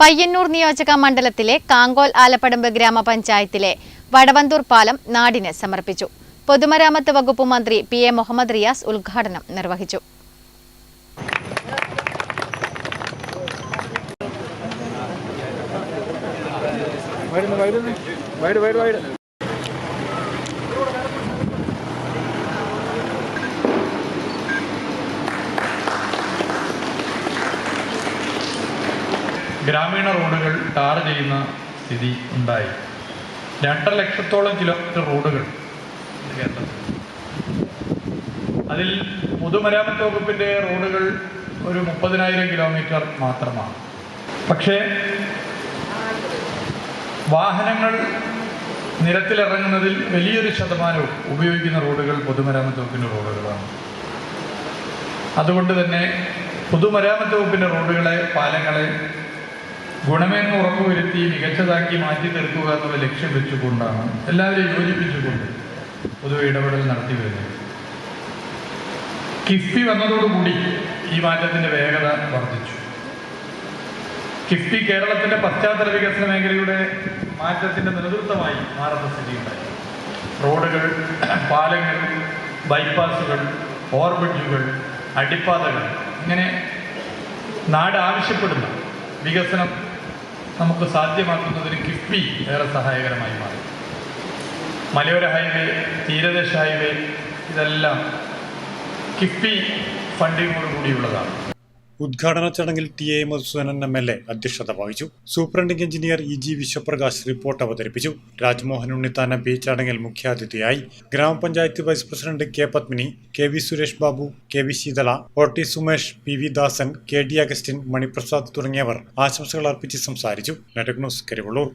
പയ്യന്നൂർ നിയോജക മണ്ഡലത്തിലെ കാങ്കോൽ ആലപ്പടമ്പ് ഗ്രാമപഞ്ചായത്തിലെ വടവന്തൂർ പാലം നാടിന് സമർപ്പിച്ചു. പൊതുമരാമത്ത് വകുപ്പ് മന്ത്രി പി എ മുഹമ്മദ് റിയാസ് ഉദ്ഘാടനം നിർവഹിച്ചു. വൈഡ് വൈഡ് വൈഡ് വൈഡ് ഗ്രാമീണ റോഡുകൾ ടാർ ചെയ്യുന്ന സ്ഥിതി ഉണ്ടായി. രണ്ടര ലക്ഷത്തോളം കിലോമീറ്റർ റോഡുകൾ അതിൽ പൊതുമരാമത്ത് വകുപ്പിന്റെ റോഡുകൾ ഒരു മുപ്പതിനായിരം കിലോമീറ്റർ മാത്രമാണ്. പക്ഷേ വാഹനങ്ങൾ നിരത്തിലിറങ്ങുന്നതിൽ വലിയൊരു ശതമാനവും ഉപയോഗിക്കുന്ന റോഡുകൾ പൊതുമരാമത്ത് വകുപ്പിന്റെ റോഡുകളാണ്. അതുകൊണ്ട് തന്നെ പൊതുമരാമത്ത് വകുപ്പിന്റെ റോഡുകളെ പാലങ്ങളെ ഗുണമേന്മ ഉറപ്പുവരുത്തി മികച്ചതാക്കി മാറ്റി തീർക്കുക എന്നുള്ള ലക്ഷ്യം വെച്ചുകൊണ്ടാണ് എല്ലാവരെയും യോജിപ്പിച്ചുകൊണ്ട് പൊതുവെ ഇടപെടൽ നടത്തി വരുന്നത്. കിഫ്ബി വന്നതോടുകൂടി ഈ മാറ്റത്തിന്റെ വേഗത വർദ്ധിച്ചു. കിഫ്ബി കേരളത്തിന്റെ പശ്ചാത്തല വികസന മേഖലയുടെ മാറ്റത്തിന്റെ നേതൃത്വമായി മാറുന്ന സ്ഥിതിയുണ്ടായി. റോഡുകൾ പാലങ്ങൾ ബൈപ്പാസുകൾ ഓർബിഡുകൾ അടിപ്പാതകൾ ഇങ്ങനെ നാട് ആവശ്യപ്പെടുന്ന വികസനം നമുക്ക് സാധ്യമാക്കുന്നതിന് കിഫ്ബി ഏറെ സഹായകരമായി മാറി. മലയോര ഹൈവേ തീരദേശ ഹൈവേ ഇതെല്ലാം കിഫ്ബി ഫണ്ടിങ്ങോട് കൂടിയുള്ളതാണ്. ഉദ്ഘാടന ചടങ്ങിൽ T A Madhusoodanan M L A അധ്യക്ഷത വഹിച്ചു. Superintending engineer E G Vishwaprakash report അവതരിപ്പിച്ചു. രാജ്മോഹൻ ഉണ്ണിത്താൻ എം പി ചടങ്ങിൽ മുഖ്യാതിഥിയായി. ഗ്രാമപഞ്ചായത്ത് vice president K Padmini K V Suresh Babu K V Sheethala O T Sumesh P V Dasan K D Augustine Maniprasad തുടങ്ങിയവർ ആശംസകൾ അർപ്പിച്ച് സംസാരിച്ചു. നെറ്റക് ന്യൂസ് കരിവള്ളൂർ.